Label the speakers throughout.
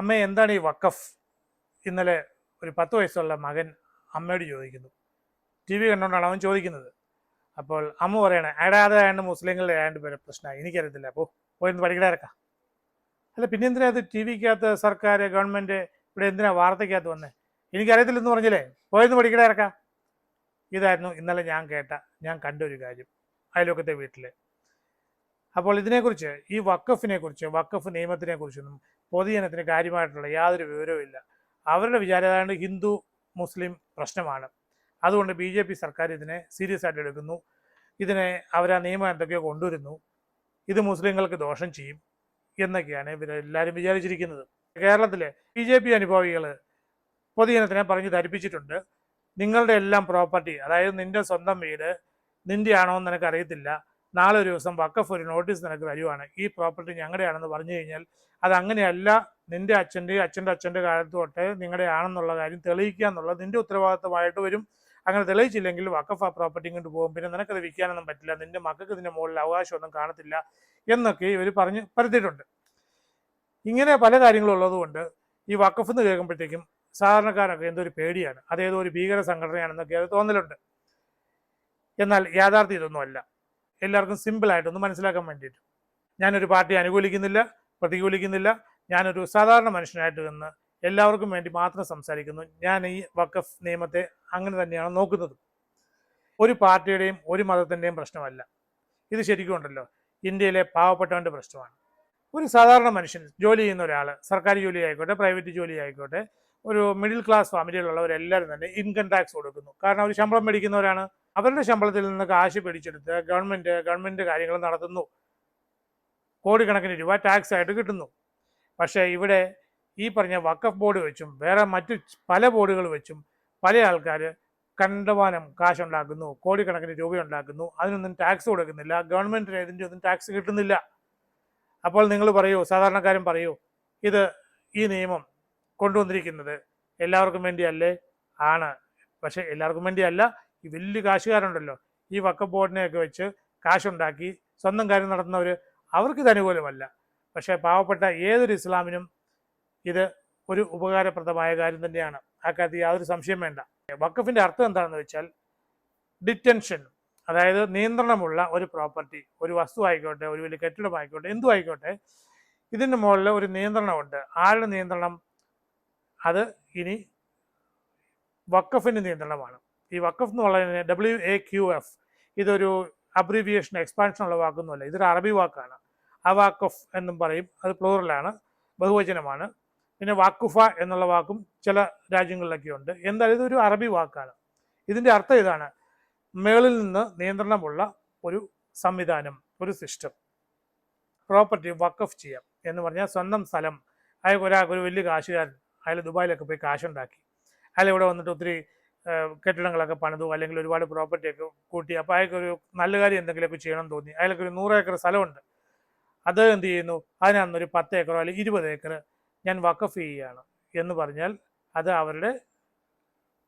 Speaker 1: അമ്മ എന്താണ് ഈ വക്കഫ് ഇന്നലെ ഒരു പത്ത് വയസ്സുള്ള മകൻ അമ്മയോട് ചോദിക്കുന്നു ടി വി കണ്ടുകൊണ്ടാണ് അവൻ ചോദിക്കുന്നത് അപ്പോൾ അമ്മ പറയണേ അടാതെ ആയണ്ട് മുസ്ലിങ്ങളുടെ ആയണ്ട് പേര് പ്രശ്നമായി എനിക്കറിയത്തില്ല അപ്പോൾ പോയിരുന്നു പഠിക്കടായിറക്കാം അല്ല പിന്നെ എന്തിനാ അത് ടി വിക്കകത്ത് സർക്കാർ ഗവൺമെൻറ് ഇവിടെ എന്തിനാ വാർത്തയ്ക്കകത്ത് വന്നേ എനിക്കറിയത്തില്ലെന്ന് പറഞ്ഞില്ലേ പോയിരുന്നു പഠിക്കടായിറക്കാം ഇതായിരുന്നു ഇന്നലെ ഞാൻ കേട്ട ഞാൻ കണ്ട ഒരു കാര്യം അയലോക്കത്തെ വീട്ടിൽ അപ്പോൾ ഇതിനെക്കുറിച്ച് ഈ വക്കഫിനെ കുറിച്ച് വക്കഫ് നിയമത്തിനെ കുറിച്ചൊന്നും പൊതുജനത്തിന് കാര്യമായിട്ടുള്ള യാതൊരു വിവരവും ഇല്ല അവരുടെ വിചാരം ഹിന്ദു മുസ്ലിം പ്രശ്നമാണ് അതുകൊണ്ട് ബി ജെ പി സർക്കാർ ഇതിനെ സീരിയസ് ആയിട്ട് എടുക്കുന്നു ഇതിനെ അവർ ആ നിയമം എന്തൊക്കെയോ കൊണ്ടുവരുന്നു ഇത് മുസ്ലിങ്ങൾക്ക് ദോഷം ചെയ്യും എന്നൊക്കെയാണ് ഇവരെല്ലാവരും വിചാരിച്ചിരിക്കുന്നത് കേരളത്തിലെ ബി ജെ പി അനുഭാവികൾ പൊതുജനത്തിനെ പറഞ്ഞ് ധരിപ്പിച്ചിട്ടുണ്ട് നിങ്ങളുടെ എല്ലാം പ്രോപ്പർട്ടി അതായത് നിന്റെ സ്വന്തം വീട് നിന്റെ ആണോ എന്ന് നിനക്കറിയത്തില്ല നാളെ ഒരു ദിവസം വക്കഫ് ഒരു നോട്ടീസ് നിനക്ക് തരുവാണ് ഈ പ്രോപ്പർട്ടി ഞങ്ങളുടെയാണെന്ന് പറഞ്ഞു കഴിഞ്ഞാൽ അത് അങ്ങനെയല്ല നിന്റെ അച്ഛൻ്റെ അച്ഛൻ്റെ അച്ഛൻ്റെ കാലത്ത് തൊട്ട് നിങ്ങളുടെ ആണെന്നുള്ള കാര്യം തെളിയിക്കുക എന്നുള്ളത് നിന്റെ ഉത്തരവാദിത്തമായിട്ട് വരും അങ്ങനെ തെളിയിച്ചില്ലെങ്കിൽ വക്കഫ് ആ പ്രോപ്പർട്ടി കൊണ്ട് പോകും പിന്നെ നിനക്കത് വിൽക്കാനൊന്നും പറ്റില്ല നിന്റെ മക്കൾക്ക് ഇതിൻ്റെ മുകളിൽ അവകാശമൊന്നും കാണത്തില്ല എന്നൊക്കെ ഇവർ പറഞ്ഞ് പരത്തിയിട്ടുണ്ട് ഇങ്ങനെ പല ഉള്ളതുകൊണ്ട് ഈ വക്കഫ് എന്ന് കേൾക്കുമ്പോഴത്തേക്കും സാധാരണക്കാരൊക്കെ എന്തോ ഒരു പേടിയാണ് അതേതോ ഒരു ഭീകര സംഘടനയാണെന്നൊക്കെ അത് തോന്നലുണ്ട് എന്നാൽ യാഥാർത്ഥ്യം ഇതൊന്നുമല്ല എല്ലാവർക്കും സിമ്പിളായിട്ട് ഒന്ന് മനസ്സിലാക്കാൻ വേണ്ടിയിട്ട് ഞാനൊരു പാർട്ടി അനുകൂലിക്കുന്നില്ല പ്രതികൂലിക്കുന്നില്ല ഞാനൊരു സാധാരണ മനുഷ്യനായിട്ട് നിന്ന് എല്ലാവർക്കും വേണ്ടി മാത്രം സംസാരിക്കുന്നു ഞാൻ ഈ വഖഫ് നിയമത്തെ അങ്ങനെ തന്നെയാണ് നോക്കുന്നത് ഒരു പാർട്ടിയുടെയും ഒരു മതത്തിൻ്റെയും പ്രശ്നമല്ല ഇത് ശരിക്കും ഉണ്ടല്ലോ ഇന്ത്യയിലെ പാവപ്പെട്ടവൻ്റെ പ്രശ്നമാണ് ഒരു സാധാരണ മനുഷ്യൻ ജോലി ചെയ്യുന്ന ഒരാൾ സർക്കാർ ജോലി ആയിക്കോട്ടെ പ്രൈവറ്റ് ജോലി ആയിക്കോട്ടെ ഒരു മിഡിൽ ക്ലാസ് ഫാമിലിയിലുള്ളവരെല്ലാവരും തന്നെ ഇൻകം ടാക്സ് കൊടുക്കുന്നു കാരണം അവർ ശമ്പളം മേടിക്കുന്നവരാണ് അവരുടെ ശമ്പളത്തിൽ നിന്ന് കാശ് പിടിച്ചെടുത്ത് ഗവൺമെൻറ് ഗവൺമെൻറ് കാര്യങ്ങൾ നടത്തുന്നു കോടിക്കണക്കിന് രൂപ ടാക്സ് ആയിട്ട് കിട്ടുന്നു പക്ഷേ ഇവിടെ ഈ പറഞ്ഞ വക്കഫ് ബോർഡ് വെച്ചും വേറെ മറ്റു പല ബോർഡുകൾ വെച്ചും പല ആൾക്കാർ കണ്ടവാനം കാശുണ്ടാക്കുന്നു കോടിക്കണക്കിന് രൂപ ഉണ്ടാക്കുന്നു അതിനൊന്നും ടാക്സ് കൊടുക്കുന്നില്ല ഗവൺമെൻറ്റിന് ഇതിൻ്റെ ഒന്നും ടാക്സ് കിട്ടുന്നില്ല അപ്പോൾ നിങ്ങൾ പറയൂ സാധാരണക്കാരൻ പറയൂ ഇത് ഈ നിയമം കൊണ്ടുവന്നിരിക്കുന്നത് എല്ലാവർക്കും വേണ്ടിയല്ലേ ആണ് പക്ഷേ എല്ലാവർക്കും വേണ്ടിയല്ല ഈ വലിയ കാശുകാരുണ്ടല്ലോ ഈ വക്ക ബോർഡിനെയൊക്കെ വെച്ച് കാശുണ്ടാക്കി സ്വന്തം കാര്യം നടത്തുന്നവർ അവർക്കിത് അനുകൂലമല്ല പക്ഷേ പാവപ്പെട്ട ഏതൊരു ഇസ്ലാമിനും ഇത് ഒരു ഉപകാരപ്രദമായ കാര്യം തന്നെയാണ് ആ കാര്യത്തിൽ യാതൊരു സംശയം വേണ്ട വക്കഫിൻ്റെ അർത്ഥം എന്താണെന്ന് വെച്ചാൽ ഡിറ്റൻഷൻ അതായത് നിയന്ത്രണമുള്ള ഒരു പ്രോപ്പർട്ടി ഒരു വസ്തു ആയിക്കോട്ടെ ഒരു വലിയ കെട്ടിടം ആയിക്കോട്ടെ എന്തു ആയിക്കോട്ടെ ഇതിൻ്റെ മുകളിൽ ഒരു നിയന്ത്രണമുണ്ട് ആരുടെ നിയന്ത്രണം അത് ഇനി വക്കഫിൻ്റെ നിയന്ത്രണമാണ് ഈ വക്കഫ് എന്ന് പറയുന്നത് ഡബ്ല്യു എ ക്യു എഫ് ഇതൊരു എക്സ്പാൻഷൻ ഉള്ള വാക്കൊന്നുമല്ല ഇതൊരു അറബി വാക്കാണ് അവാക്കഫ് എന്നും പറയും അത് പ്ലൂറലാണ് ബഹുവചനമാണ് പിന്നെ വാക്കുഫ എന്നുള്ള വാക്കും ചില രാജ്യങ്ങളിലൊക്കെ ഉണ്ട് എന്തായാലും ഇതൊരു അറബി വാക്കാണ് ഇതിൻ്റെ അർത്ഥം ഇതാണ് മേളിൽ നിന്ന് നിയന്ത്രണമുള്ള ഒരു സംവിധാനം ഒരു സിസ്റ്റം പ്രോപ്പർട്ടി വക്കഫ് ചെയ്യാം എന്ന് പറഞ്ഞാൽ സ്വന്തം സ്ഥലം അയാൾ ഒരാൾക്ക് ഒരു വലിയ കാശുകാരൻ അയാൾ ദുബായിലൊക്കെ പോയി കാശുണ്ടാക്കി അയാൾ ഇവിടെ വന്നിട്ട് ഒത്തിരി കെട്ടിടങ്ങളൊക്കെ പണിതു അല്ലെങ്കിൽ ഒരുപാട് പ്രോപ്പർട്ടിയൊക്കെ കൂട്ടി അപ്പോൾ അയാൾക്ക് ഒരു നല്ല കാര്യം എന്തെങ്കിലുമൊക്കെ എന്ന് തോന്നി അയാൾക്ക് ഒരു നൂറ് ഏക്കർ സ്ഥലമുണ്ട് അത് എന്ത് ചെയ്യുന്നു അതിനൊരു പത്ത് ഏക്കറോ അല്ലെങ്കിൽ ഇരുപത് ഏക്കർ ഞാൻ വക്കഫ് ചെയ്യുകയാണ് എന്ന് പറഞ്ഞാൽ അത് അവരുടെ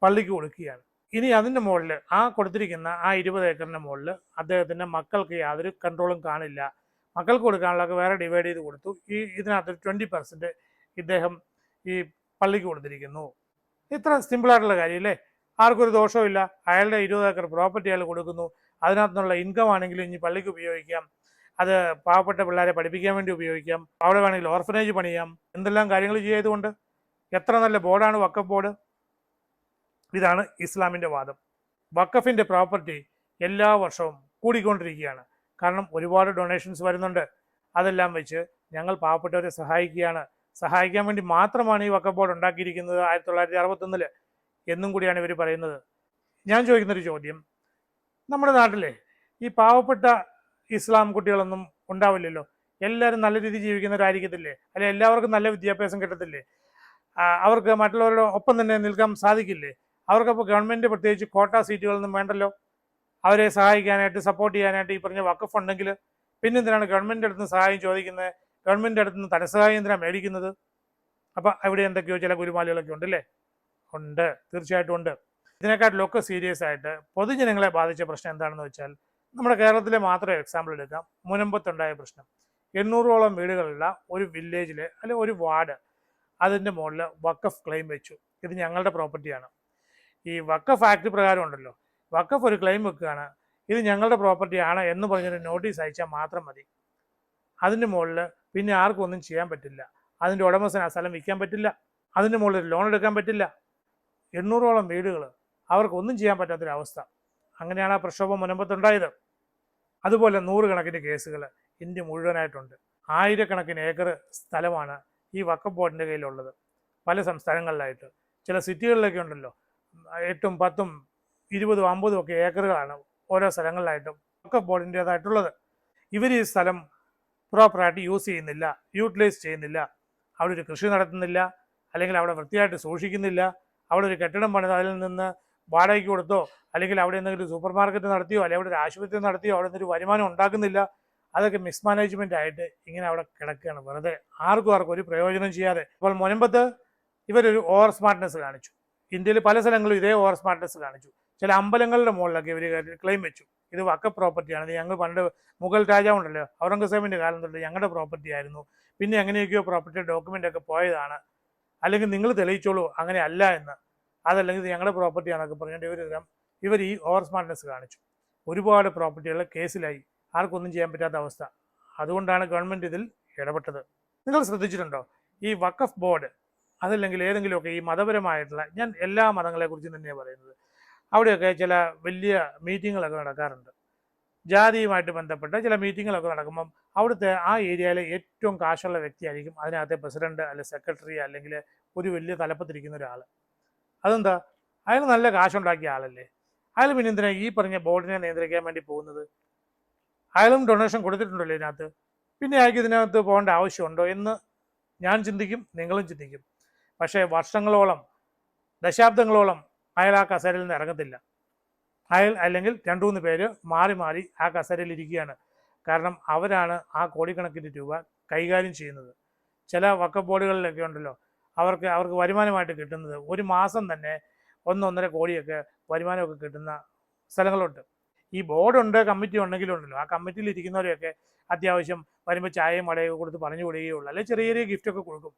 Speaker 1: പള്ളിക്ക് കൊടുക്കുകയാണ് ഇനി അതിൻ്റെ മുകളിൽ ആ കൊടുത്തിരിക്കുന്ന ആ ഇരുപത് ഏക്കറിൻ്റെ മുകളിൽ അദ്ദേഹത്തിൻ്റെ മക്കൾക്ക് യാതൊരു കൺട്രോളും കാണില്ല മക്കൾക്ക് കൊടുക്കാനുള്ളതൊക്കെ വേറെ ഡിവൈഡ് ചെയ്ത് കൊടുത്തു ഈ ഇതിനകത്ത് ട്വൻറ്റി പെർസെൻറ്റ് ഇദ്ദേഹം ഈ പള്ളിക്ക് കൊടുത്തിരിക്കുന്നു ഇത്ര സിമ്പിളായിട്ടുള്ള കാര്യമില്ലേ ആർക്കൊരു ദോഷമില്ല അയാളുടെ ഇരുപത് ഏക്കർ പ്രോപ്പർട്ടി അയാൾ കൊടുക്കുന്നു അതിനകത്തുനിന്നുള്ള ഇൻകം ആണെങ്കിലും ഇനി പള്ളിക്ക് ഉപയോഗിക്കാം അത് പാവപ്പെട്ട പിള്ളേരെ പഠിപ്പിക്കാൻ വേണ്ടി ഉപയോഗിക്കാം അവിടെ വേണമെങ്കിൽ ഓർഫനേജ് പണിയാം എന്തെല്ലാം കാര്യങ്ങൾ ചെയ്തുകൊണ്ട് എത്ര നല്ല ബോർഡാണ് വക്കഫ് ബോർഡ് ഇതാണ് ഇസ്ലാമിൻ്റെ വാദം വക്കഫിൻ്റെ പ്രോപ്പർട്ടി എല്ലാ വർഷവും കൂടിക്കൊണ്ടിരിക്കുകയാണ് കാരണം ഒരുപാട് ഡൊണേഷൻസ് വരുന്നുണ്ട് അതെല്ലാം വെച്ച് ഞങ്ങൾ പാവപ്പെട്ടവരെ സഹായിക്കുകയാണ് സഹായിക്കാൻ വേണ്ടി മാത്രമാണ് ഈ വക്കഫ് ബോർഡ് ഉണ്ടാക്കിയിരിക്കുന്നത് ആയിരത്തി തൊള്ളായിരത്തി അറുപത്തൊന്നില് എന്നും കൂടിയാണ് ഇവർ പറയുന്നത് ഞാൻ ചോദിക്കുന്നൊരു ചോദ്യം നമ്മുടെ നാട്ടിലെ ഈ പാവപ്പെട്ട ഇസ്ലാം കുട്ടികളൊന്നും ഉണ്ടാവില്ലല്ലോ എല്ലാവരും നല്ല രീതിയിൽ ജീവിക്കുന്നവരായിരിക്കത്തില്ലേ അല്ലെ എല്ലാവർക്കും നല്ല വിദ്യാഭ്യാസം കിട്ടത്തില്ലേ അവർക്ക് മറ്റുള്ളവരുടെ ഒപ്പം തന്നെ നിൽക്കാൻ സാധിക്കില്ലേ അവർക്കപ്പോൾ ഗവൺമെൻറ് പ്രത്യേകിച്ച് കോട്ട സീറ്റുകളൊന്നും വേണ്ടല്ലോ അവരെ സഹായിക്കാനായിട്ട് സപ്പോർട്ട് ചെയ്യാനായിട്ട് ഈ പറഞ്ഞ വക്കഫ് ഉണ്ടെങ്കിൽ പിന്നെ എന്തിനാണ് ഗവൺമെൻറ് അടുത്ത് നിന്ന് സഹായം ചോദിക്കുന്നത് ഗവൺമെൻറ് അടുത്ത് നിന്ന് ധനസഹായം എന്തിനാണ് മേടിക്കുന്നത് അപ്പം അവിടെ എന്തൊക്കെയോ ചില ഉണ്ട് ഉണ്ടല്ലേ ഉണ്ട് തീർച്ചയായിട്ടും ഉണ്ട് ഇതിനെക്കാട്ടിലൊക്കെ സീരിയസ് ആയിട്ട് പൊതുജനങ്ങളെ ബാധിച്ച പ്രശ്നം എന്താണെന്ന് വെച്ചാൽ നമ്മുടെ കേരളത്തിലെ മാത്രം എക്സാമ്പിൾ എടുക്കാം മുനമ്പത്തുണ്ടായ പ്രശ്നം എണ്ണൂറോളം വീടുകളുള്ള ഒരു വില്ലേജിൽ അല്ലെങ്കിൽ ഒരു വാർഡ് അതിൻ്റെ മുകളിൽ വക്കഫ് ക്ലെയിം വെച്ചു ഇത് ഞങ്ങളുടെ പ്രോപ്പർട്ടിയാണ് ഈ വക്കഫ് ആക്ട് പ്രകാരം ഉണ്ടല്ലോ വക്കഫ് ഒരു ക്ലെയിം വെക്കുകയാണ് ഇത് ഞങ്ങളുടെ പ്രോപ്പർട്ടിയാണ് എന്ന് പറഞ്ഞൊരു നോട്ടീസ് അയച്ചാൽ മാത്രം മതി അതിൻ്റെ മുകളിൽ പിന്നെ ആർക്കും ഒന്നും ചെയ്യാൻ പറ്റില്ല അതിൻ്റെ ഉടമസ്ഥന് ആ സ്ഥലം വിൽക്കാൻ പറ്റില്ല അതിൻ്റെ മുകളിൽ ലോൺ എടുക്കാൻ പറ്റില്ല എണ്ണൂറോളം വീടുകൾ ഒന്നും ചെയ്യാൻ പറ്റാത്തൊരവസ്ഥ അങ്ങനെയാണ് ആ പ്രക്ഷോഭം മുനമ്പത്തുണ്ടായത് അതുപോലെ നൂറുകണക്കിന് കേസുകൾ ഇന്ത്യ മുഴുവനായിട്ടുണ്ട് ആയിരക്കണക്കിന് ഏക്കർ സ്ഥലമാണ് ഈ വക്കഫ് ബോർഡിൻ്റെ കയ്യിലുള്ളത് പല സംസ്ഥാനങ്ങളിലായിട്ട് ചില സിറ്റികളിലൊക്കെ ഉണ്ടല്ലോ എട്ടും പത്തും ഇരുപതും അമ്പതും ഒക്കെ ഏക്കറുകളാണ് ഓരോ സ്ഥലങ്ങളിലായിട്ടും വക്കഫ് ബോർഡിൻ്റേതായിട്ടുള്ളത് ഇവർ ഈ സ്ഥലം പ്രോപ്പറായിട്ട് യൂസ് ചെയ്യുന്നില്ല യൂട്ടിലൈസ് ചെയ്യുന്നില്ല അവിടെ ഒരു കൃഷി നടത്തുന്നില്ല അല്ലെങ്കിൽ അവിടെ വൃത്തിയായിട്ട് സൂക്ഷിക്കുന്നില്ല അവിടെ ഒരു കെട്ടിടം പണിത് അതിൽ നിന്ന് വാടകയ്ക്ക് കൊടുത്തോ അല്ലെങ്കിൽ അവിടെ എന്തെങ്കിലും സൂപ്പർ മാർക്കറ്റ് നടത്തിയോ അല്ലെങ്കിൽ അവിടെ ഒരു ആശുപത്രി നടത്തിയോ അവിടെ നിന്നൊരു വരുമാനം ഉണ്ടാക്കുന്നില്ല അതൊക്കെ മിസ്മാനേജ്മെൻ്റ് ആയിട്ട് ഇങ്ങനെ അവിടെ കിടക്കുകയാണ് വെറുതെ ആർക്കും ആർക്കും ഒരു പ്രയോജനം ചെയ്യാതെ അപ്പോൾ മുനമ്പത്ത് ഇവരൊരു ഓവർ സ്മാർട്ട്നെസ് കാണിച്ചു ഇന്ത്യയിൽ പല സ്ഥലങ്ങളും ഇതേ ഓവർ സ്മാർട്ട്നെസ് കാണിച്ചു ചില അമ്പലങ്ങളുടെ മുകളിലൊക്കെ ഇവർ ക്ലെയിം വെച്ചു ഇത് വക്ക പ്രോപ്പർട്ടിയാണ് ഇത് ഞങ്ങൾ പണ്ട് മുഗൾ രാജാവുണ്ടല്ലോ ഔറംഗസേബിൻ്റെ കാലം തൊട്ട് ഞങ്ങളുടെ പ്രോപ്പർട്ടി ആയിരുന്നു പിന്നെ എങ്ങനെയൊക്കെയോ പ്രോപ്പർട്ടി ഡോക്യുമെൻ്റ് ഒക്കെ പോയതാണ് അല്ലെങ്കിൽ നിങ്ങൾ തെളിയിച്ചോളൂ അങ്ങനെ അല്ല എന്ന് അതല്ലെങ്കിൽ ഞങ്ങളുടെ പ്രോപ്പർട്ടിയാണൊക്കെ പറഞ്ഞുകൊണ്ട് ഇവരെല്ലാം ഇവർ ഈ ഓവർ സ്മാർട്ട്നെസ് കാണിച്ചു ഒരുപാട് പ്രോപ്പർട്ടികൾ കേസിലായി ആർക്കൊന്നും ചെയ്യാൻ പറ്റാത്ത അവസ്ഥ അതുകൊണ്ടാണ് ഗവൺമെൻറ് ഇതിൽ ഇടപെട്ടത് നിങ്ങൾ ശ്രദ്ധിച്ചിട്ടുണ്ടോ ഈ വഖഫ് ബോർഡ് അതല്ലെങ്കിൽ ഏതെങ്കിലുമൊക്കെ ഈ മതപരമായിട്ടുള്ള ഞാൻ എല്ലാ മതങ്ങളെക്കുറിച്ചും തന്നെയാണ് പറയുന്നത് അവിടെയൊക്കെ ചില വലിയ മീറ്റിങ്ങുകളൊക്കെ നടക്കാറുണ്ട് ജാതിയുമായിട്ട് ബന്ധപ്പെട്ട ചില മീറ്റിങ്ങുകളൊക്കെ നടക്കുമ്പം അവിടുത്തെ ആ ഏരിയയിലെ ഏറ്റവും കാശുള്ള വ്യക്തിയായിരിക്കും അതിനകത്തെ പ്രസിഡന്റ് അല്ലെ സെക്രട്ടറി അല്ലെങ്കിൽ ഒരു വലിയ തലപ്പത്തിരിക്കുന്ന ഒരാൾ അതെന്താ അയാൾ നല്ല കാശുണ്ടാക്കിയ ആളല്ലേ അയാൾ പിന്നെ എന്തിനാ ഈ പറഞ്ഞ ബോർഡിനെ നിയന്ത്രിക്കാൻ വേണ്ടി പോകുന്നത് അയാളും ഡൊണേഷൻ കൊടുത്തിട്ടുണ്ടല്ലോ ഇതിനകത്ത് പിന്നെ അയാൾക്ക് ഇതിനകത്ത് പോകേണ്ട ആവശ്യമുണ്ടോ എന്ന് ഞാൻ ചിന്തിക്കും നിങ്ങളും ചിന്തിക്കും പക്ഷേ വർഷങ്ങളോളം ദശാബ്ദങ്ങളോളം അയാൾ ആ കസേരയിൽ നിന്ന് ഇറങ്ങത്തില്ല അയൽ അല്ലെങ്കിൽ രണ്ടു മൂന്ന് പേര് മാറി മാറി ആ കസരയിൽ ഇരിക്കുകയാണ് കാരണം അവരാണ് ആ കോടിക്കണക്കിന് രൂപ കൈകാര്യം ചെയ്യുന്നത് ചില വക്ക ബോർഡുകളിലൊക്കെ ഉണ്ടല്ലോ അവർക്ക് അവർക്ക് വരുമാനമായിട്ട് കിട്ടുന്നത് ഒരു മാസം തന്നെ ഒന്നൊന്നര കോടിയൊക്കെ വരുമാനമൊക്കെ കിട്ടുന്ന സ്ഥലങ്ങളുണ്ട് ഈ ബോർഡുണ്ട് കമ്മിറ്റി ഉണ്ടെങ്കിലും ഉണ്ടല്ലോ ആ കമ്മിറ്റിയിൽ ഇരിക്കുന്നവരെയൊക്കെ അത്യാവശ്യം വരുമ്പോൾ ചായയും വടയൊക്കെ കൊടുത്ത് പറഞ്ഞു വിടുകയുള്ളൂ അല്ലെങ്കിൽ ചെറിയ ചെറിയ ഗിഫ്റ്റൊക്കെ കൊടുക്കും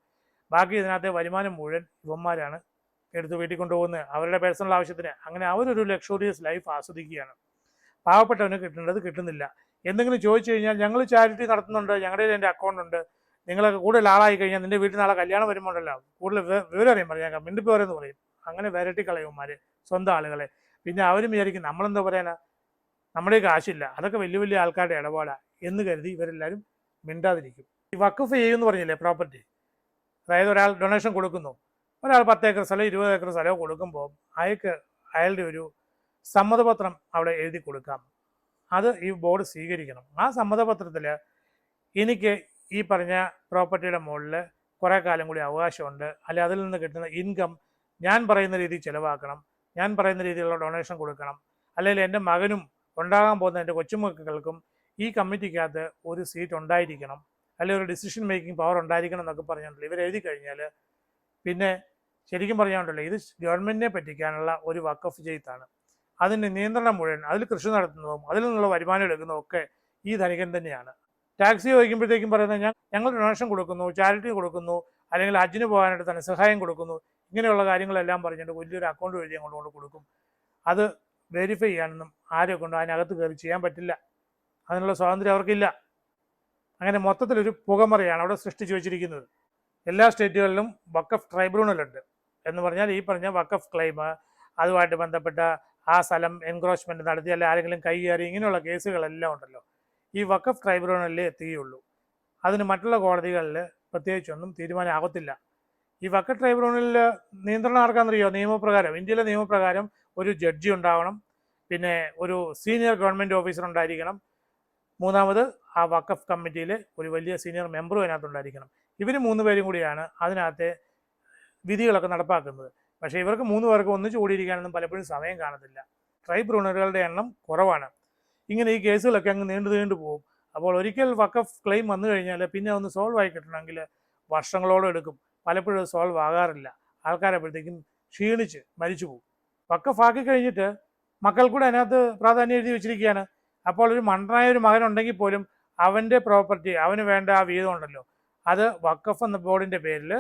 Speaker 1: ബാക്കി ഇതിനകത്തെ വരുമാനം മുഴുവൻ ഇവന്മാരാണ് എടുത്ത് വീട്ടിൽ കൊണ്ടുപോകുന്നത് അവരുടെ പേഴ്സണൽ ആവശ്യത്തിന് അങ്ങനെ അവരൊരു ലക്ഷറിയസ് ലൈഫ് ആസ്വദിക്കുകയാണ് പാവപ്പെട്ടവന് കിട്ടേണ്ടത് കിട്ടുന്നില്ല എന്തെങ്കിലും ചോദിച്ചു കഴിഞ്ഞാൽ ഞങ്ങൾ ചാരിറ്റി നടത്തുന്നുണ്ട് ഞങ്ങളുടെ എൻ്റെ അക്കൗണ്ട് ഉണ്ട് നിങ്ങളൊക്കെ കൂടുതൽ ആളായി കഴിഞ്ഞാൽ നിൻ്റെ വീട്ടിൽ നാളെ കല്യാണം വരുമ്പോഴല്ലോ കൂടുതൽ വിവരം അറിയാൻ പറയാം മിണ്ടിപ്പോരെന്ന് പറയും അങ്ങനെ വരട്ടി കളയുമാർ സ്വന്തം ആളുകളെ പിന്നെ അവരും വിചാരിക്കും നമ്മളെന്താ പറയാനാ നമ്മുടെ കാശില്ല അതൊക്കെ വലിയ വലിയ ആൾക്കാരുടെ ഇടപാടാണ് എന്ന് കരുതി ഇവരെല്ലാവരും മിണ്ടാതിരിക്കും ഈ വക്കഫ് ചെയ്യുമെന്ന് പറഞ്ഞില്ലേ പ്രോപ്പർട്ടി അതായത് ഒരാൾ ഡൊണേഷൻ കൊടുക്കുന്നു ഒരാൾ പത്ത് ഏക്കർ സ്ഥലം ഇരുപത് ഏക്കർ സ്ഥലമോ കൊടുക്കുമ്പോൾ അയാൾക്ക് അയാളുടെ ഒരു സമ്മതപത്രം അവിടെ എഴുതി കൊടുക്കാം അത് ഈ ബോർഡ് സ്വീകരിക്കണം ആ സമ്മതപത്രത്തിൽ എനിക്ക് ഈ പറഞ്ഞ പ്രോപ്പർട്ടിയുടെ മുകളിൽ കുറേ കാലം കൂടി അവകാശമുണ്ട് അല്ലെ അതിൽ നിന്ന് കിട്ടുന്ന ഇൻകം ഞാൻ പറയുന്ന രീതിയിൽ ചിലവാക്കണം ഞാൻ പറയുന്ന രീതിയിലുള്ള ഡൊണേഷൻ കൊടുക്കണം അല്ലെങ്കിൽ എൻ്റെ മകനും ഉണ്ടാകാൻ പോകുന്ന എൻ്റെ കൊച്ചുമക്കൾക്കും ഈ കമ്മിറ്റിക്കകത്ത് ഒരു സീറ്റ് ഉണ്ടായിരിക്കണം അല്ലെങ്കിൽ ഒരു ഡിസിഷൻ മേക്കിംഗ് പവർ ഉണ്ടായിരിക്കണം എന്നൊക്കെ പറഞ്ഞിട്ടുണ്ട് ഇവരെഴുതി കഴിഞ്ഞാൽ പിന്നെ ശരിക്കും പറഞ്ഞാൽ ഇത് ഗവൺമെന്റിനെ പറ്റിക്കാനുള്ള ഒരു വക്കഫ് ജയ്ത്താണ് അതിൻ്റെ നിയന്ത്രണം മുഴുവൻ അതിൽ കൃഷി നടത്തുന്നതും അതിൽ നിന്നുള്ള വരുമാനം എടുക്കുന്നതും ഒക്കെ ഈ ധനികൻ തന്നെയാണ് ടാക്സി ചോദിക്കുമ്പോഴത്തേക്കും പറയുന്നത് ഞാൻ ഞങ്ങൾ ഡൊണേഷൻ കൊടുക്കുന്നു ചാരിറ്റി കൊടുക്കുന്നു അല്ലെങ്കിൽ ഹജ്ജിന് പോകാനായിട്ട് തന്നെ സഹായം കൊടുക്കുന്നു ഇങ്ങനെയുള്ള കാര്യങ്ങളെല്ലാം പറഞ്ഞിട്ട് വലിയൊരു അക്കൗണ്ട് വഴി അങ്ങോട്ട് കൊണ്ട് കൊടുക്കും അത് വെരിഫൈ ചെയ്യാനൊന്നും ആരെ കൊണ്ടും അതിനകത്ത് കയറി ചെയ്യാൻ പറ്റില്ല അതിനുള്ള സ്വാതന്ത്ര്യം അവർക്കില്ല അങ്ങനെ മൊത്തത്തിലൊരു പുകമറയാണ് അവിടെ സൃഷ്ടിച്ചു വെച്ചിരിക്കുന്നത് എല്ലാ സ്റ്റേറ്റുകളിലും വക്കഫ് ട്രൈബ്യൂണലുണ്ട് എന്ന് പറഞ്ഞാൽ ഈ പറഞ്ഞ വക്കഫ് ക്ലെയിം അതുമായിട്ട് ബന്ധപ്പെട്ട ആ സ്ഥലം എൻക്രോച്ച്മെൻറ്റ് നടത്തി അല്ലെങ്കിൽ ആരെങ്കിലും കൈയേറി ഇങ്ങനെയുള്ള കേസുകളെല്ലാം ഉണ്ടല്ലോ ഈ വക്കഫ് ട്രൈബ്യൂണലിലേ എത്തുകയുള്ളൂ അതിന് മറ്റുള്ള കോടതികളിൽ പ്രത്യേകിച്ചൊന്നും തീരുമാനമാകത്തില്ല ഈ വക്കഫ് ട്രൈബ്യൂണലിൽ നിയന്ത്രണം ആർക്കാണെന്നറിയോ നിയമപ്രകാരം ഇന്ത്യയിലെ നിയമപ്രകാരം ഒരു ജഡ്ജി ഉണ്ടാവണം പിന്നെ ഒരു സീനിയർ ഗവൺമെൻറ് ഓഫീസർ ഉണ്ടായിരിക്കണം മൂന്നാമത് ആ വക്കഫ് കമ്മിറ്റിയിൽ ഒരു വലിയ സീനിയർ മെമ്പറും അതിനകത്തുണ്ടായിരിക്കണം ഇവർ മൂന്ന് പേരും കൂടിയാണ് അതിനകത്തെ വിധികളൊക്കെ നടപ്പാക്കുന്നത് പക്ഷേ ഇവർക്ക് മൂന്ന് പേർക്ക് ഒന്നിച്ചു കൂടിയിരിക്കാനൊന്നും പലപ്പോഴും സമയം കാണത്തില്ല ട്രൈബ്യൂണലുകളുടെ എണ്ണം കുറവാണ് ഇങ്ങനെ ഈ കേസുകളൊക്കെ അങ്ങ് നീണ്ടു നീണ്ടു പോകും അപ്പോൾ ഒരിക്കൽ വക്കഫ് ക്ലെയിം വന്നു കഴിഞ്ഞാൽ പിന്നെ ഒന്ന് സോൾവ് ആയി കിട്ടണമെങ്കിൽ വർഷങ്ങളോളം എടുക്കും പലപ്പോഴും സോൾവ് ആകാറില്ല ആൾക്കാരെപ്പോഴത്തേക്കും ക്ഷീണിച്ച് മരിച്ചു പോകും വക്കഫ് ആക്കി കഴിഞ്ഞിട്ട് മക്കൾ കൂടെ അതിനകത്ത് പ്രാധാന്യം എഴുതി വെച്ചിരിക്കുകയാണ് അപ്പോൾ ഒരു മണ്ടനായ ഒരു മകനുണ്ടെങ്കിൽ പോലും അവൻ്റെ പ്രോപ്പർട്ടി അവന് വേണ്ട ആ വീതം ഉണ്ടല്ലോ അത് വക്കഫ് എന്ന ബോർഡിൻ്റെ പേരിൽ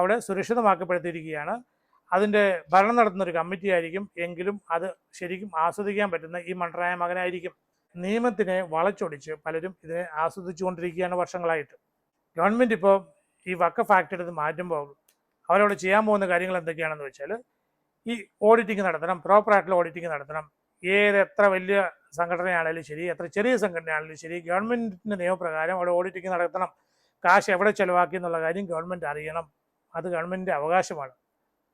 Speaker 1: അവിടെ സുരക്ഷിതമാക്കപ്പെടുത്തിയിരിക്കുകയാണ് അതിൻ്റെ ഭരണം നടത്തുന്ന ഒരു കമ്മിറ്റി ആയിരിക്കും എങ്കിലും അത് ശരിക്കും ആസ്വദിക്കാൻ പറ്റുന്ന ഈ മണ്ടനായ മകനായിരിക്കും നിയമത്തിനെ വളച്ചൊടിച്ച് പലരും ഇതിനെ കൊണ്ടിരിക്കുകയാണ് വർഷങ്ങളായിട്ട് ഗവൺമെൻറ് ഇപ്പോൾ ഈ വക്ക ഫാക്ടറി എടുത്ത് മാറ്റുമ്പോൾ അവരവിടെ ചെയ്യാൻ പോകുന്ന കാര്യങ്ങൾ എന്തൊക്കെയാണെന്ന് വെച്ചാൽ ഈ ഓഡിറ്റിംഗ് നടത്തണം പ്രോപ്പറായിട്ടുള്ള ഓഡിറ്റിംഗ് നടത്തണം ഏത് എത്ര വലിയ സംഘടനയാണെങ്കിലും ശരി എത്ര ചെറിയ സംഘടനയാണെങ്കിലും ശരി ഗവൺമെൻറ്റിൻ്റെ നിയമപ്രകാരം അവിടെ ഓഡിറ്റിംഗ് നടത്തണം കാശ് എവിടെ ചെലവാക്കി എന്നുള്ള കാര്യം ഗവൺമെൻറ് അറിയണം അത് ഗവൺമെൻറ്റിൻ്റെ അവകാശമാണ്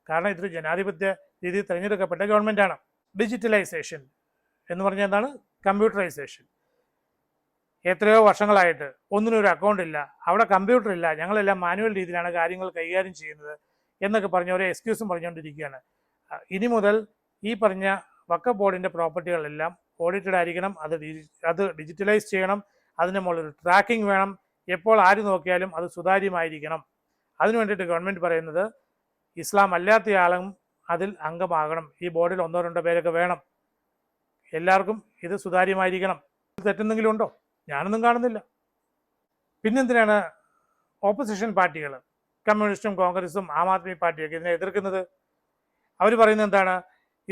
Speaker 1: കാരണം ഇതൊരു ജനാധിപത്യ രീതിയിൽ തിരഞ്ഞെടുക്കപ്പെട്ട ഗവൺമെൻറ്റാണ് ഡിജിറ്റലൈസേഷൻ എന്ന് പറഞ്ഞാൽ എന്താണ് കമ്പ്യൂട്ടറൈസേഷൻ എത്രയോ വർഷങ്ങളായിട്ട് ഒന്നിനൊരു അക്കൗണ്ട് ഇല്ല അവിടെ കമ്പ്യൂട്ടർ ഇല്ല ഞങ്ങളെല്ലാം മാനുവൽ രീതിയിലാണ് കാര്യങ്ങൾ കൈകാര്യം ചെയ്യുന്നത് എന്നൊക്കെ പറഞ്ഞ ഒരു എക്സ്ക്യൂസും പറഞ്ഞുകൊണ്ടിരിക്കുകയാണ് ഇനി മുതൽ ഈ പറഞ്ഞ വക്ക ബോർഡിൻ്റെ പ്രോപ്പർട്ടികളെല്ലാം ഓഡിറ്റഡ് ആയിരിക്കണം അത് അത് ഡിജിറ്റലൈസ് ചെയ്യണം അതിന് മുകളിൽ ട്രാക്കിംഗ് വേണം എപ്പോൾ ആര് നോക്കിയാലും അത് സുതാര്യമായിരിക്കണം അതിനു വേണ്ടിയിട്ട് ഗവൺമെൻറ് പറയുന്നത് ഇസ്ലാം അല്ലാത്തയാളും അതിൽ അംഗമാകണം ഈ ബോർഡിൽ ഒന്നോ രണ്ടോ പേരൊക്കെ വേണം എല്ലാവർക്കും ഇത് സുതാര്യമായിരിക്കണം തെറ്റെന്തെങ്കിലും ഉണ്ടോ ഞാനൊന്നും കാണുന്നില്ല പിന്നെന്തിനാണ് ഓപ്പോസിഷൻ പാർട്ടികൾ കമ്മ്യൂണിസ്റ്റും കോൺഗ്രസും ആം ആദ്മി പാർട്ടിയൊക്കെ ഇതിനെ എതിർക്കുന്നത് അവർ പറയുന്നത് എന്താണ്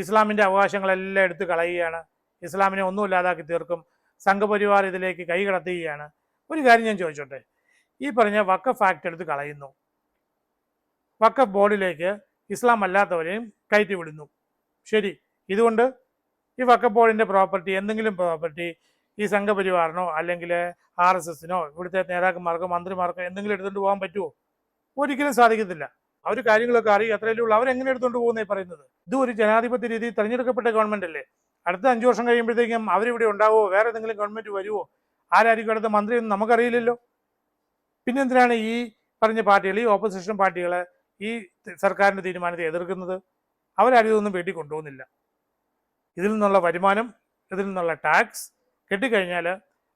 Speaker 1: ഇസ്ലാമിൻ്റെ അവകാശങ്ങളെല്ലാം എടുത്തു കളയുകയാണ് ഇസ്ലാമിനെ ഒന്നും ഇല്ലാതാക്കി തീർക്കും സംഘപരിവാർ ഇതിലേക്ക് കൈകടത്തുകയാണ് ഒരു കാര്യം ഞാൻ ചോദിച്ചോട്ടെ ഈ പറഞ്ഞ വക്കഫ് ആക്ട് എടുത്ത് കളയുന്നു വഖഫ് ബോർഡിലേക്ക് ഇസ്ലാം അല്ലാത്തവരെയും കയറ്റി വിടുന്നു ശരി ഇതുകൊണ്ട് ഈ വഖഫ് ബോർഡിൻ്റെ പ്രോപ്പർട്ടി എന്തെങ്കിലും പ്രോപ്പർട്ടി ഈ സംഘപരിവാറിനോ അല്ലെങ്കിൽ ആർ എസ് എസിനോ ഇവിടുത്തെ നേതാക്കന്മാർക്കോ മന്ത്രിമാർക്കോ എന്തെങ്കിലും എടുത്തുകൊണ്ട് പോകാൻ പറ്റുമോ ഒരിക്കലും സാധിക്കത്തില്ല അവർ കാര്യങ്ങളൊക്കെ അറിയുക അത്രയല്ലേ ഉള്ളൂ അവരെങ്ങനെ എടുത്തുകൊണ്ട് പോകുന്നേ പറയുന്നത് ഇത് ഒരു ജനാധിപത്യ രീതിയിൽ തെരഞ്ഞെടുക്കപ്പെട്ട ഗവൺമെന്റ് അല്ലേ അടുത്ത അഞ്ച് വർഷം കഴിയുമ്പോഴത്തേക്കും അവരിവിടെ ഉണ്ടാവുമോ വേറെ എന്തെങ്കിലും ഗവൺമെൻറ് വരുമോ ആരായിരിക്കും അടുത്ത മന്ത്രി എന്ന് നമുക്കറിയില്ലല്ലോ പിന്നെന്തിനാണ് ഈ പറഞ്ഞ പാർട്ടികൾ ഈ ഓപ്പോസിഷൻ പാർട്ടികളെ ഈ സർക്കാരിൻ്റെ തീരുമാനത്തെ എതിർക്കുന്നത് അവരാരിതൊന്നും വേണ്ടി കൊണ്ടുപോകുന്നില്ല ഇതിൽ നിന്നുള്ള വരുമാനം ഇതിൽ നിന്നുള്ള ടാക്സ് കെട്ടിക്കഴിഞ്ഞാൽ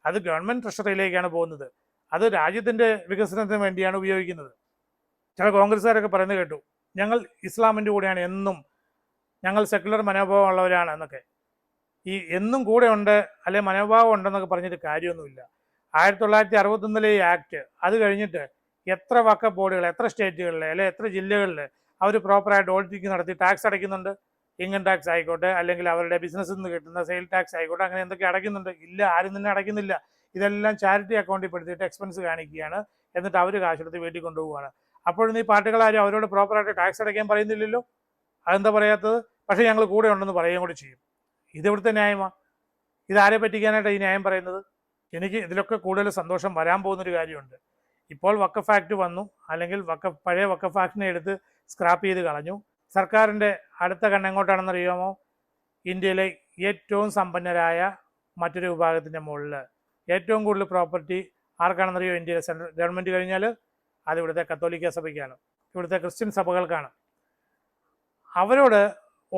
Speaker 1: അത് ഗവൺമെൻറ് ട്രഷറിയിലേക്കാണ് പോകുന്നത് അത് രാജ്യത്തിൻ്റെ വികസനത്തിന് വേണ്ടിയാണ് ഉപയോഗിക്കുന്നത് ചില കോൺഗ്രസ്സുകാരൊക്കെ പറയുന്നത് കേട്ടു ഞങ്ങൾ ഇസ്ലാമിൻ്റെ കൂടെയാണ് എന്നും ഞങ്ങൾ സെക്കുലർ മനോഭാവമുള്ളവരാണ് എന്നൊക്കെ ഈ എന്നും കൂടെ ഉണ്ട് അല്ലെ മനോഭാവം ഉണ്ടെന്നൊക്കെ പറഞ്ഞിട്ട് കാര്യമൊന്നുമില്ല ആയിരത്തി തൊള്ളായിരത്തി അറുപത്തൊന്നിലെ ഈ ആക്ട് അത് കഴിഞ്ഞിട്ട് എത്ര വക്ക ബോർഡുകൾ എത്ര സ്റ്റേറ്റുകളിൽ അല്ലെ എത്ര ജില്ലകളിൽ അവർ പ്രോപ്പറായിട്ട് ഓഡിറ്റിംഗ് നടത്തി ടാക്സ് അടയ്ക്കുന്നുണ്ട് ഇൻകം ടാക്സ് ആയിക്കോട്ടെ അല്ലെങ്കിൽ അവരുടെ ബിസിനസ്സിൽ നിന്ന് കിട്ടുന്ന സെയിൽ ടാക്സ് ആയിക്കോട്ടെ അങ്ങനെ എന്തൊക്കെ അടയ്ക്കുന്നുണ്ട് ഇല്ല ആരും തന്നെ അടയ്ക്കുന്നില്ല ഇതെല്ലാം ചാരിറ്റി അക്കൗണ്ടിൽ പെടുത്തിയിട്ട് എക്സ്പെൻസ് കാണിക്കുകയാണ് എന്നിട്ട് അവർ കാശെടുത്ത് വീട്ടിൽ കൊണ്ടുപോവുകയാണ് അപ്പോഴൊന്നും ഈ പാർട്ടികളാരും അവരോട് പ്രോപ്പറായിട്ട് ടാക്സ് അടയ്ക്കാൻ പറയുന്നില്ലല്ലോ അതെന്താ പറയാത്തത് പക്ഷേ ഞങ്ങൾ കൂടെ ഉണ്ടെന്ന് പറയുകയും കൂടി ചെയ്യും ഇതിവിടുത്തെ ന്യായമാണ് ഇതാരെ പറ്റിക്കാനായിട്ടാണ് ഈ ന്യായം പറയുന്നത് എനിക്ക് ഇതിലൊക്കെ കൂടുതൽ സന്തോഷം വരാൻ പോകുന്നൊരു കാര്യമുണ്ട് ഇപ്പോൾ വക്കഫ് ആക്ട് വന്നു അല്ലെങ്കിൽ വക്ക പഴയ വക്കഫ് ആക്ടിനെ എടുത്ത് സ്ക്രാപ്പ് ചെയ്ത് കളഞ്ഞു സർക്കാരിൻ്റെ അടുത്ത കണ്ണെങ്ങോട്ടാണെന്നറിയാമോ ഇന്ത്യയിലെ ഏറ്റവും സമ്പന്നരായ മറ്റൊരു വിഭാഗത്തിൻ്റെ മുകളിൽ ഏറ്റവും കൂടുതൽ പ്രോപ്പർട്ടി ആർക്കാണെന്നറിയോ ഇന്ത്യയിലെ സെൻട്രൽ ഗവൺമെൻറ് കഴിഞ്ഞാൽ അത് ഇവിടുത്തെ കത്തോലിക്ക സഭയ്ക്കാണ് ഇവിടുത്തെ ക്രിസ്ത്യൻ സഭകൾക്കാണ് അവരോട്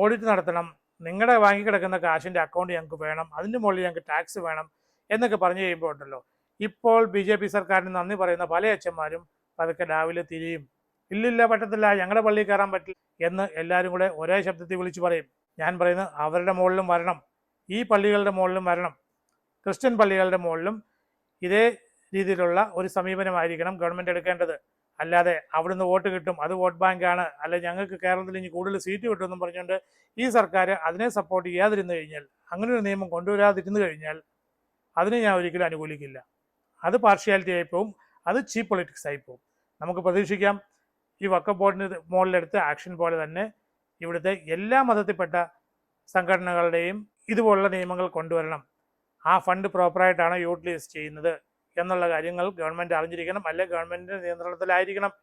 Speaker 1: ഓഡിറ്റ് നടത്തണം നിങ്ങളുടെ വാങ്ങിക്കിടക്കുന്ന കാശിൻ്റെ അക്കൗണ്ട് ഞങ്ങൾക്ക് വേണം അതിൻ്റെ മുകളിൽ ഞങ്ങൾക്ക് ടാക്സ് വേണം എന്നൊക്കെ പറഞ്ഞു കഴിയുമ്പോൾ ഉണ്ടല്ലോ ഇപ്പോൾ ബി ജെ പി സർക്കാരിന് നന്ദി പറയുന്ന പല അച്ഛന്മാരും പതുക്കെ രാവിലെ തിരിയും ഇല്ലില്ല പറ്റത്തില്ല ഞങ്ങളുടെ പള്ളിയിൽ കയറാൻ പറ്റില്ല എന്ന് എല്ലാവരും കൂടെ ഒരേ ശബ്ദത്തിൽ വിളിച്ചു പറയും ഞാൻ പറയുന്നത് അവരുടെ മുകളിലും വരണം ഈ പള്ളികളുടെ മുകളിലും വരണം ക്രിസ്ത്യൻ പള്ളികളുടെ മുകളിലും ഇതേ രീതിയിലുള്ള ഒരു സമീപനമായിരിക്കണം ഗവൺമെൻറ് എടുക്കേണ്ടത് അല്ലാതെ അവിടുന്ന് വോട്ട് കിട്ടും അത് വോട്ട് ബാങ്കാണ് അല്ലെ ഞങ്ങൾക്ക് കേരളത്തിൽ ഇനി കൂടുതൽ സീറ്റ് കിട്ടുമെന്നും പറഞ്ഞുകൊണ്ട് ഈ സർക്കാർ അതിനെ സപ്പോർട്ട് ചെയ്യാതിരുന്നു കഴിഞ്ഞാൽ അങ്ങനെ ഒരു നിയമം കൊണ്ടുവരാതിരുന്നു കഴിഞ്ഞാൽ അതിനെ ഞാൻ ഒരിക്കലും അനുകൂലിക്കില്ല അത് പാർഷ്യാലിറ്റി ആയിപ്പോവും അത് ചീപ്പ് പൊളിറ്റിക്സ് ആയിപ്പോവും നമുക്ക് പ്രതീക്ഷിക്കാം ഈ വക്കം ബോർഡിന് മുകളിലെടുത്ത് ആക്ഷൻ പോലെ തന്നെ ഇവിടുത്തെ എല്ലാ മതത്തിൽപ്പെട്ട സംഘടനകളുടെയും ഇതുപോലുള്ള നിയമങ്ങൾ കൊണ്ടുവരണം ആ ഫണ്ട് പ്രോപ്പറായിട്ടാണ് യൂട്ടിലൈസ് ചെയ്യുന്നത് എന്നുള്ള കാര്യങ്ങൾ ഗവൺമെൻറ് അറിഞ്ഞിരിക്കണം അല്ലെങ്കിൽ ഗവൺമെൻറ്റിൻ്റെ നിയന്ത്രണത്തിലായിരിക്കണം